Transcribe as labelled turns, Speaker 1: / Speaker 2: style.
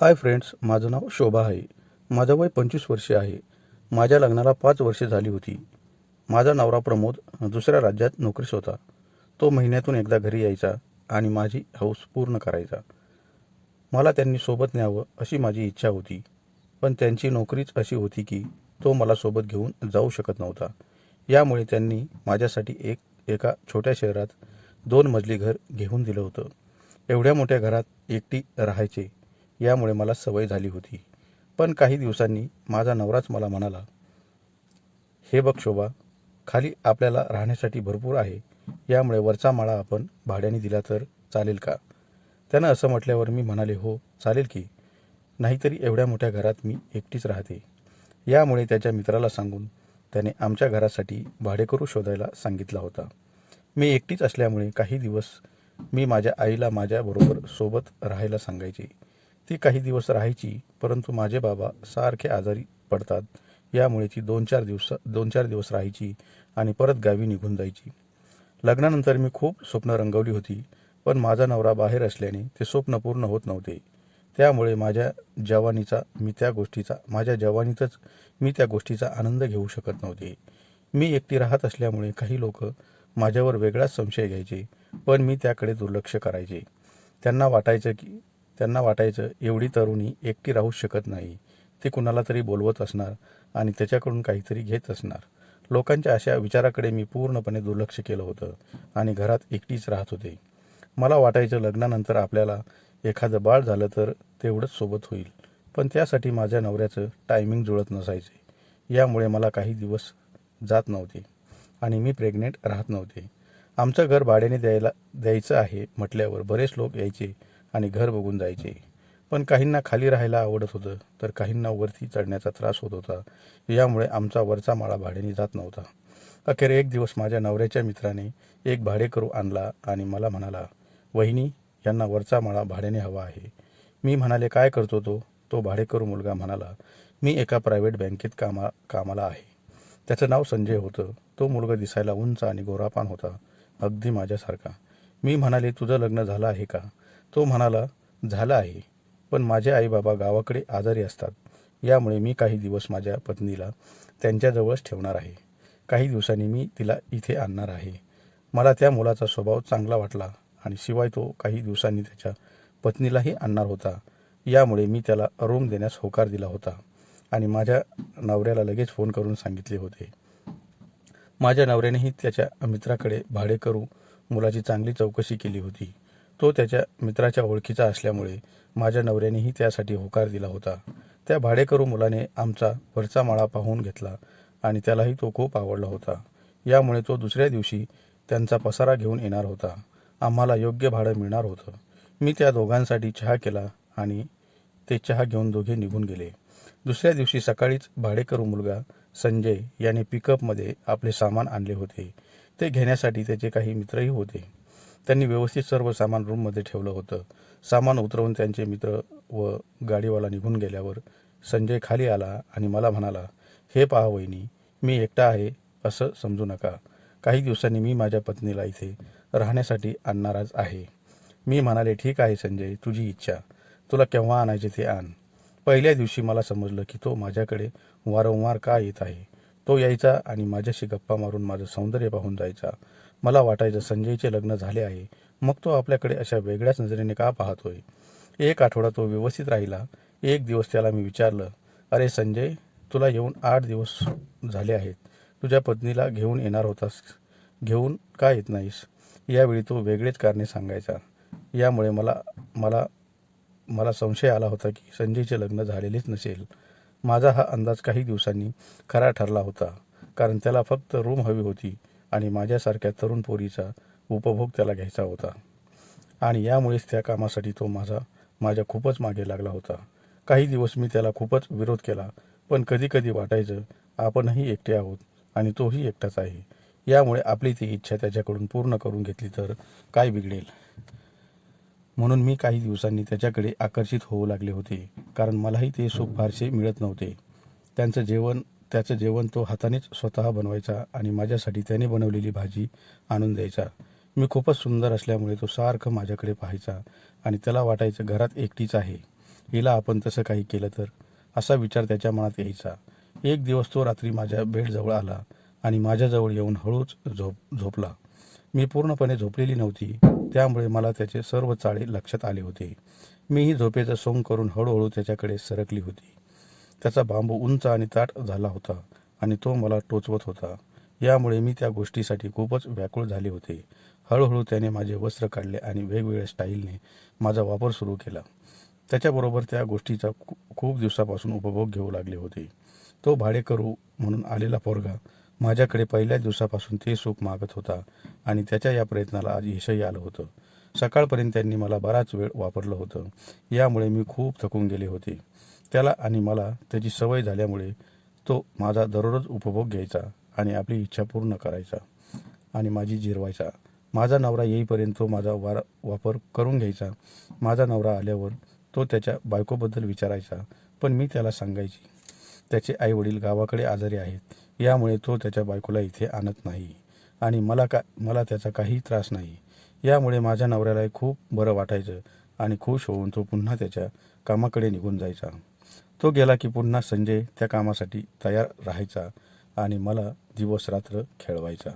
Speaker 1: Hi friends माझं नाव शोभा आहे. माझं वय पंचवीस वर्षे आहे. माझ्या लग्नाला पाच वर्षे झाली होती. माझा नवरा प्रमोद दुसऱ्या राज्यात नोकरीस होता. तो महिन्यातून एकदा घरी यायचा आणि माझी हौस पूर्ण करायचा. मला त्यांनी सोबत न्यावं अशी माझी इच्छा होती. पण त्यांची नोकरीच अशी होती की तो मला सोबत घेऊन जाऊ शकत नव्हता. यामुळे त्यांनी माझ्यासाठी एक एका छोट्या शहरात दोन मजली घर घेऊन दिलं होतं. एवढ्या मोठ्या घरात एकटी राहायचे यामुळे मला सवय झाली होती. पण काही दिवसांनी माझा नवराच मला म्हणाला हे बघ शोभा खाली आपल्याला राहण्यासाठी भरपूर आहे. यामुळे वरचा माळा आपण भाड्याने दिला तर चालेल का? त्यानं असं म्हटल्यावर मी म्हणाले हो चालेल की. नाहीतरी एवढ्या मोठ्या घरात मी एकटीच राहते. यामुळे त्याच्या मित्राला सांगून त्याने आमच्या घरासाठी भाडेकरू शोधायला सांगितला होता. मी एकटीच असल्यामुळे काही दिवस मी माझ्या आईला माझ्याबरोबर सोबत राहायला सांगायचे. ती काही दिवस राहायची परंतु माझे बाबा सारखे आजारी पडतात. यामुळे ती दोन चार दिवस दोन चार दिवस राहायची आणि परत गावी निघून जायची. लग्नानंतर मी खूप स्वप्न रंगवली होती पण माझा नवरा बाहेर असल्याने ते स्वप्न पूर्ण होत नव्हते. त्यामुळे माझ्या जवानीचा मी त्या गोष्टीचा माझ्या जवानीतच मी त्या गोष्टीचा आनंद घेऊ शकत नव्हते. मी एकटी राहत असल्यामुळे काही लोक माझ्यावर वेगळाच संशय घ्यायचे पण मी त्याकडे दुर्लक्ष करायचे. त्यांना वाटायचं की त्यांना वाटायचं एवढी तरुणी एकटी राहूच शकत नाही. ती कुणाला तरी बोलवत असणार आणि त्याच्याकडून काहीतरी घेत असणार. लोकांच्या अशा विचाराकडे मी पूर्णपणे दुर्लक्ष केलं होतं आणि घरात एकटीच राहत होते. मला वाटायचं लग्नानंतर आपल्याला एखादं बाळ झालं तर तेवढंच सोबत होईल. पण त्यासाठी माझ्या नवऱ्याचं टायमिंग जुळत नसायचे. यामुळे मला काही दिवस जात नव्हते आणि मी प्रेग्नेंट राहत नव्हते. आमचं घर भाड्याने द्यायला द्यायचं आहे म्हटल्यावर बरेच लोक यायचे. आणि घर बघून जायचे. पण काहींना खाली राहायला आवडत होतं तर काहींना वरती चढण्याचा त्रास होत होता. यामुळे आमचा वरचा माळा भाड्याने जात नव्हता. अखेर एक दिवस माझ्या नवऱ्याच्या मित्राने एक भाडेकरू आणला आणि मला म्हणाला वहिनी यांना वरचा माळा भाड्याने हवा आहे. मी म्हणाले काय करतो तो? तो भाडेकरू मुलगा म्हणाला मी एका प्रायव्हेट बँकेत कामा कामाला आहे. त्याचं नाव संजय होतं. तो मुलगा दिसायला उंच आणि गोरापान होता अगदी माझ्यासारखा. मी म्हणाले तुझं लग्न झालं आहे का? तो म्हणाला झालं आहे. पण माझे आई बाबा गावाकडे आजारी असतात. यामुळे मी काही दिवस माझ्या पत्नीला त्यांच्याजवळच ठेवणार आहे. काही दिवसांनी मी तिला इथे आणणार आहे. मला त्या मुलाचा स्वभाव चांगला वाटला आणि शिवाय तो काही दिवसांनी त्याच्या पत्नीलाही आणणार होता. यामुळे मी त्याला रूम देण्यास होकार दिला होता आणि माझ्या नवऱ्याला लगेच फोन करून सांगितले होते. माझ्या नवऱ्यानेही त्याच्या मित्राकडे भाडेकरू मुलाची चांगली चौकशी केली होती. तो त्याच्या मित्राच्या ओळखीचा असल्यामुळे माझ्या नवऱ्यानेही त्यासाठी होकार दिला होता. त्या भाडेकरू मुलाने आमचा वरचा माळा पाहून घेतला आणि त्यालाही तो खूप आवडला होता. यामुळे तो दुसऱ्या दिवशी त्यांचा पसारा घेऊन येणार होता. आम्हाला योग्य भाडं मिळणार होतं. मी त्या दोघांसाठी चहा केला आणि ते चहा घेऊन दोघे निघून गेले. दुसऱ्या दिवशी सकाळीच भाडेकरू मुलगा संजय याने पिकअपमध्ये आपले सामान आणले होते. ते घेण्यासाठी त्याचे काही मित्रही होते. त्यांनी व्यवस्थित सर्व सामान रूममध्ये ठेवलं होतं. सामान उतरवून त्यांचे मित्र व गाडीवाला निघून गेल्यावर संजय खाली आला आणि मला म्हणाला हे पहा वहिनी मी एकटा आहे असं समजू नका. काही दिवसांनी मी माझ्या पत्नीला इथे राहण्यासाठी आणणारच आहे. मी म्हणाले ठीक आहे संजय तुझी इच्छा. तुला केव्हा आणायचे ते आण. पहिल्या दिवशी मला समजलं की तो माझ्याकडे वारंवार का येत आहे. तो यायचा आणि माझ्याशी गप्पा मारून माझं सौंदर्य पाहून जायचा. मला वाटायचं संजयचे लग्न झाले आहे. मग तो आपल्याकडे अशा वेगळ्याच नजरेने का पाहतोय एक आठवडा तो व्यवस्थित राहिला. एक दिवस त्याला मी विचारलं अरे संजय तुला येऊन आठ दिवस झाले आहेत. तुझ्या पत्नीला घेऊन येणार होतास. घेऊन का येत नाहीस? यावेळी तो वेगळेच कारणे सांगायचा. यामुळे मला मला मला संशय आला होता की संजयचे लग्न झालेलेच नसेल. माझा हा अंदाज काही दिवसांनी खरा ठरला होता कारण त्याला फक्त रूम हवी होती आणि माझ्यासारख्या तरुण पोरीचा उपभोग त्याला घ्यायचा होता. आणि यामुळेच त्या कामासाठी तो माझा माझ्या खूपच मागे लागला होता. काही दिवस मी त्याला खूपच विरोध केला पण कधी कधी वाटायचं आपणही एकटे आहोत आणि तोही एकटाच आहे. यामुळे आपली ती इच्छा त्याच्याकडून पूर्ण करून घेतली तर काय बिघडेल? म्हणून मी काही दिवसांनी त्याच्याकडे आकर्षित होऊ लागले होते कारण मलाही ते सुख फारसे मिळत नव्हते. त्यांचं जेवण त्याचं जेवण तो हातानेच स्वतः बनवायचा आणि माझ्यासाठी त्याने बनवलेली भाजी आणून द्यायचा. मी खूपच सुंदर असल्यामुळे तो सारखं माझ्याकडे पाहायचा आणि त्याला वाटायचं घरात एकटीच आहे. हिला आपण तसं काही केलं तर? असा विचार त्याच्या मनात यायचा. एक दिवस तो रात्री माझ्या बेडजवळ आला आणि माझ्याजवळ येऊन हळूच झोप झोपला. मी पूर्णपणे झोपलेली नव्हती त्यामुळे मला त्याचे सर्व चाळे लक्षात आले होते. मीही झोपेचं सोंग करून हळूहळू त्याच्याकडे सरकली होती. त्याचा बांबू उंच आणि ताट झाला होता आणि तो मला टोचवत होता. यामुळे मी त्या गोष्टीसाठी खूपच व्याकुळ झाले होते. हळूहळू त्याने माझे वस्त्र काढले आणि वेगवेगळ्या स्टाईलने माझा वापर सुरू केला. त्याच्याबरोबर त्या गोष्टीचा खूप दिवसापासून उपभोग घेऊ लागले होते. तो भाडेकरू म्हणून आलेला पोरगा माझ्याकडे पहिल्या दिवसापासून ते सुख मागत होता आणि त्याच्या या प्रयत्नाला आज यशही आलं होतं. सकाळपर्यंत त्यांनी मला बराच वेळ वापरलं होतं. यामुळे मी खूप थकून गेले होते. त्याला आणि मला त्याची सवय झाल्यामुळे तो माझा दररोज उपभोग घ्यायचा आणि आपली इच्छा पूर्ण करायचा आणि माझी जिरवायचा. माझा नवरा येईपर्यंत तो माझा वार वापर करून घ्यायचा. माझा नवरा आल्यावर तो त्याच्या बायकोबद्दल विचारायचा. पण मी त्याला सांगायची. त्याचे आईवडील गावाकडे आजारी आहेत. यामुळे तो त्याच्या बायकोला इथे आणत नाही. आणि मला का मला त्याचा काही त्रास नाही. यामुळे माझ्या नवऱ्यालाही खूप बरं वाटायचं आणि खुश होऊन तो पुन्हा त्याच्या कामाकडे निघून जायचा. तो गेला की पुन्हा संजय त्या कामासाठी तयार राहायचा आणि मला दिवस रात्र खेळवायचा.